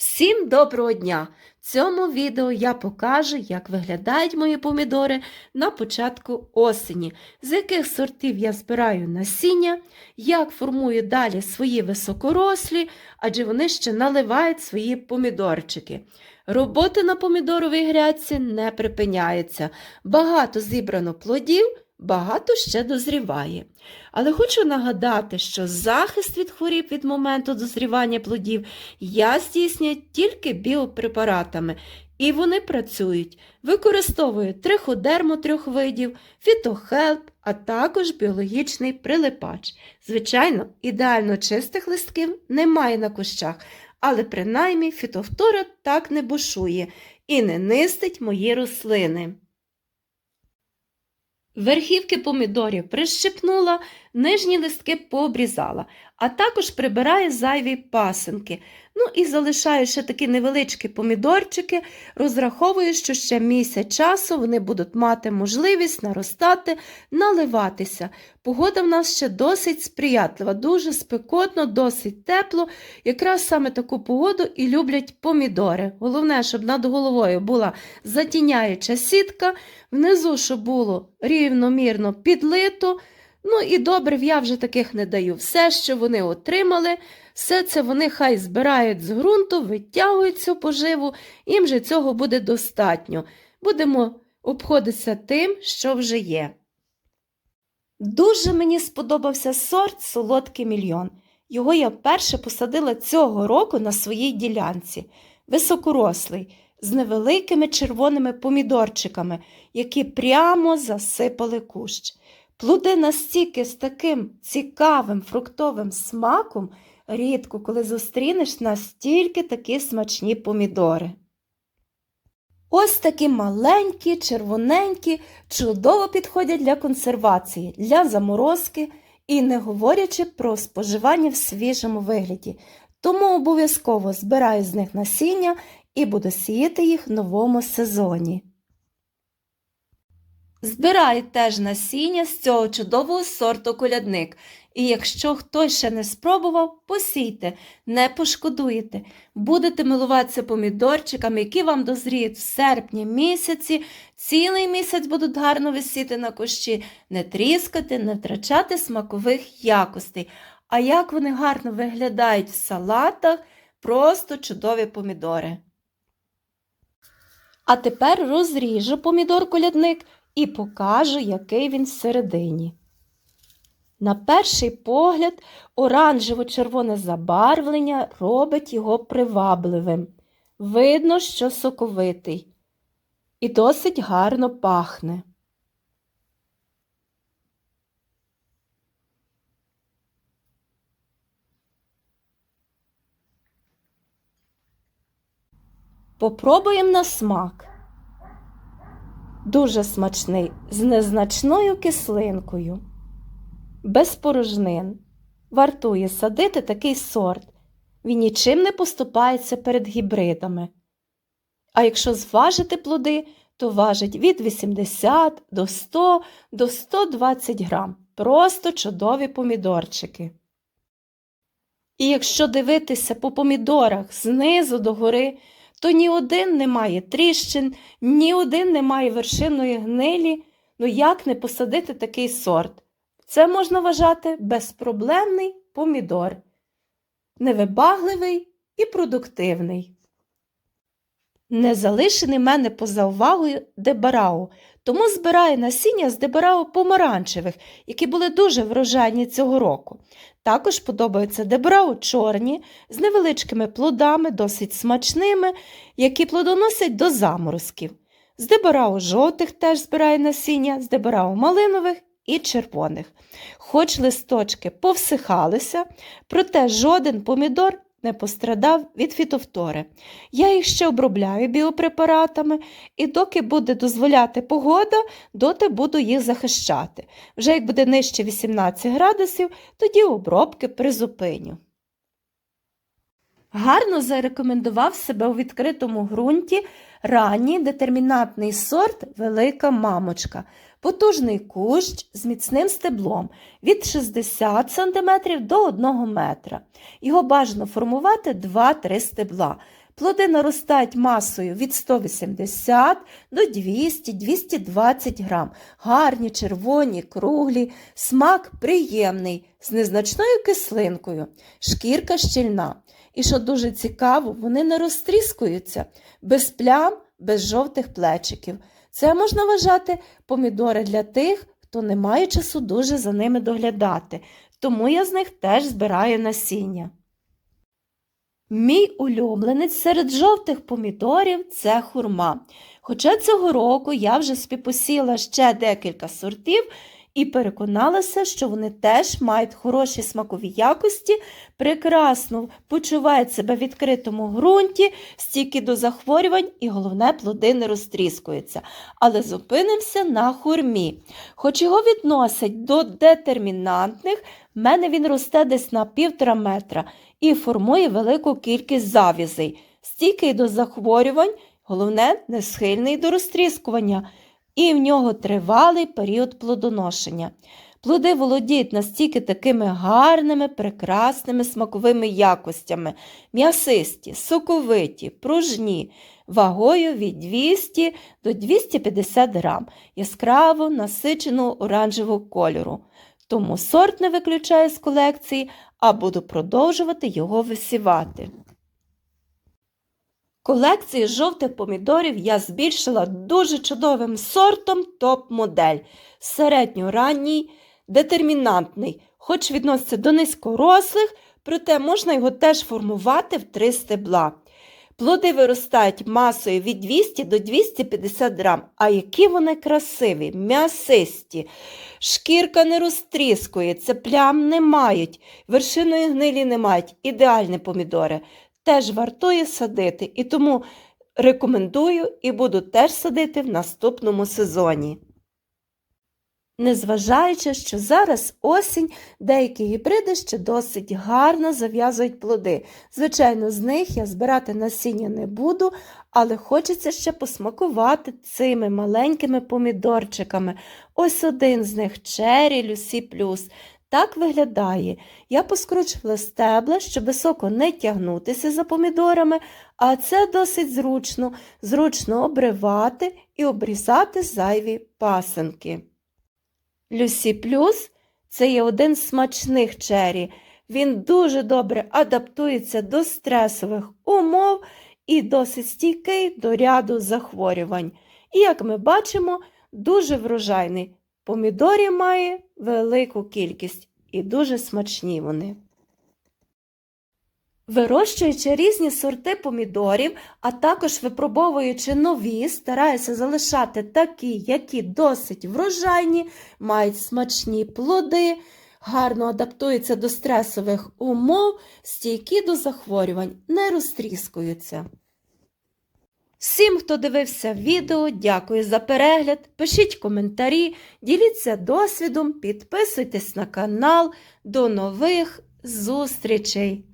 Всім доброго дня! В цьому відео я покажу, як виглядають мої помідори на початку осені, з яких сортів я збираю насіння, як формую далі свої високорослі, адже вони ще наливають свої помідорчики. Робота на помідоровій грядці не припиняється. Багато зібрано плодів, багато ще дозріває. Але хочу нагадати, що захист від хворіб від моменту дозрівання плодів я здійснюю тільки біопрепаратами, і вони працюють. Використовую триходерму трьох видів, фітохелп, а також біологічний прилипач. Звичайно, ідеально чистих листків немає на кущах, але принаймні фітофтора так не бушує і не нистить мої рослини. Верхівки помідорів прищепнула, нижні листки пообрізала, а також прибираю зайві пасинки. Ну і залишаю ще такі невеличкі помідорчики, розраховую, що ще місяць часу вони будуть мати можливість наростати, наливатися. Погода в нас ще досить сприятлива, дуже спекотно, досить тепло. Якраз саме таку погоду і люблять помідори. Головне, щоб над головою була затіняюча сітка, внизу, щоб було рівномірно підлито. Ну і добрив я вже таких не даю. Все, що вони отримали, все це вони хай збирають з ґрунту, витягують цю поживу, їм же цього буде достатньо. Будемо обходитися тим, що вже є. Дуже мені сподобався сорт Солодкий мільйон. Його я вперше посадила цього року на своїй ділянці. Високорослий, з невеликими червоними помідорчиками, які прямо засипали кущ. Плоди настільки з таким цікавим фруктовим смаком, рідко коли зустрінеш настільки такі смачні помідори. Ось такі маленькі, червоненькі, чудово підходять для консервації, для заморозки і не говорячи про споживання в свіжому вигляді. Тому обов'язково збираю з них насіння і буду сіяти їх в новому сезоні. Збираю теж насіння з цього чудового сорту колядник. І якщо хтось ще не спробував, посійте, не пошкодуєте. Будете милуватися помідорчиками, які вам дозріють в серпні місяці, цілий місяць будуть гарно висіти на кущі, не тріскати, не втрачати смакових якостей. А як вони гарно виглядають в салатах, просто чудові помідори. А тепер розріжу помідор-колядник і покажу, який він всередині. На перший погляд, оранжево-червоне забарвлення робить його привабливим. Видно, що соковитий і досить гарно пахне. Попробуємо на смак. Дуже смачний, з незначною кислинкою, без порожнин. Вартує садити такий сорт. Він нічим не поступається перед гібридами. А якщо зважити плоди, то важить від 80 до 100 до 120 грам. Просто чудові помідорчики. І якщо дивитися по помідорах знизу до гори, то ні один не має тріщин, ні один не має вершинної гнилі. Ну як не посадити такий сорт? Це можна вважати безпроблемний помідор, невибагливий і продуктивний. Не залишений мене поза увагою дебарау, тому збираю насіння з дебарау помаранчевих, які були дуже врожайні цього року. Також подобаються дебрау чорні, з невеличкими плодами, досить смачними, які плодоносять до заморозків. З дебарау жовтих теж збирає насіння, з дебарау малинових і червоних. Хоч листочки повсихалися, проте жоден помідор не пострадав від фітофтори. Я їх ще обробляю біопрепаратами, і доки буде дозволяти погода, доти буду їх захищати. Вже як буде нижче 18 градусів, тоді обробки призупиню. Гарно зарекомендував себе у відкритому ґрунті ранній детермінантний сорт Велика мамочка, потужний кущ з міцним стеблом від 60 см до 1 метра. Його бажано формувати 2-3 стебла. Плоди наростають масою від 180 до 200-220 грам. Гарні, червоні, круглі, смак приємний, з незначною кислинкою, шкірка щільна. І що дуже цікаво, вони не розтріскуються без плям, без жовтих плечиків. Це можна вважати помідори для тих, хто не має часу дуже за ними доглядати, тому я з них теж збираю насіння. Мій улюбленець серед жовтих помідорів це хурма. Хоча цього року я вже спіпосіла ще декілька сортів і переконалася, що вони теж мають хороші смакові якості, прекрасно почувають себе в відкритому ґрунті, стійкі до захворювань і головне плоди не розтріскуються. Але зупинимося на хурмі. Хоч його відносять до детермінантних, в мене він росте десь на півтора метра і формує велику кількість завізей, стійкий до захворювань, головне, не схильний до розтріскування, і в нього тривалий період плодоношення. Плоди володіють настільки такими гарними, прекрасними смаковими якостями, м'ясисті, соковиті, пружні, вагою від 200 до 250 грам, яскраво насиченого оранжевого кольору. Тому сорт не виключаю з колекції, а буду продовжувати його висівати. Колекцію жовтих помідорів я збільшила дуже чудовим сортом топ-модель. Середньоранній, детермінантний, хоч відноситься до низькорослих, проте можна його теж формувати в три стебла. Плоди виростають масою від 200 до 250 грам. А які вони красиві, м'ясисті. Шкірка не розтріскується, плям не мають, вершиної гнилі не мають. Ідеальні помідори. Теж вартує садити, і тому рекомендую і буду теж садити в наступному сезоні. Незважаючи, що зараз осінь, деякі гібриди ще досить гарно зав'язують плоди. Звичайно, з них я збирати насіння не буду, але хочеться ще посмакувати цими маленькими помідорчиками. Ось один з них Cherry Lucy Plus. Так виглядає. Я поскручувала стебла, щоб високо не тягнутися за помідорами, а це досить зручно, зручно обривати і обрізати зайві пасенки. Люсі Плюс це є один з смачних чері. Він дуже добре адаптується до стресових умов і досить стійкий до ряду захворювань. І, як ми бачимо, дуже врожайний. Помідорів має велику кількість і дуже смачні вони. Вирощуючи різні сорти помідорів, а також випробовуючи нові, стараюся залишати такі, які досить врожайні, мають смачні плоди, гарно адаптуються до стресових умов, стійкі до захворювань, не розтріскуються. Всім, хто дивився відео, дякую за перегляд. Пишіть коментарі, діліться досвідом, підписуйтесь на канал. До нових зустрічей!